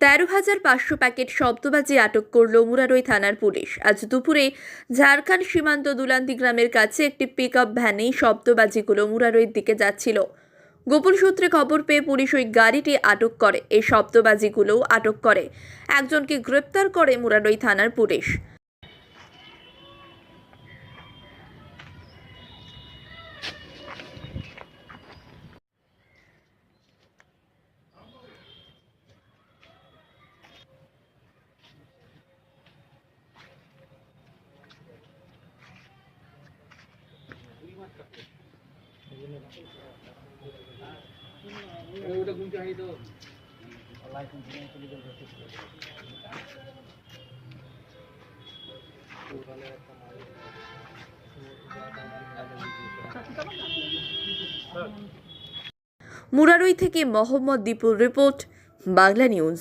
তেরো হাজার পাঁচশো প্যাকেট শব্দবাজি আটক করল মুরারই থানার পুলিশ। আজ দুপুরে ঝাড়খণ্ড সীমান্ত দুলান্তি গ্রামের কাছে একটি পিক আপ ভ্যানে শব্দবাজিগুলো মুরারইয়ের দিকে যাচ্ছিল। গোপন সূত্রে খবর পেয়ে পুলিশ ওই গাড়িটি আটক করে, এই শব্দবাজিগুলোও আটক করে। একজনকে গ্রেপ্তার করে মুরারই থানার পুলিশ। মুরারই থেকে মোহাম্মদ দীপুর রিপোর্ট বাংলা নিউজ।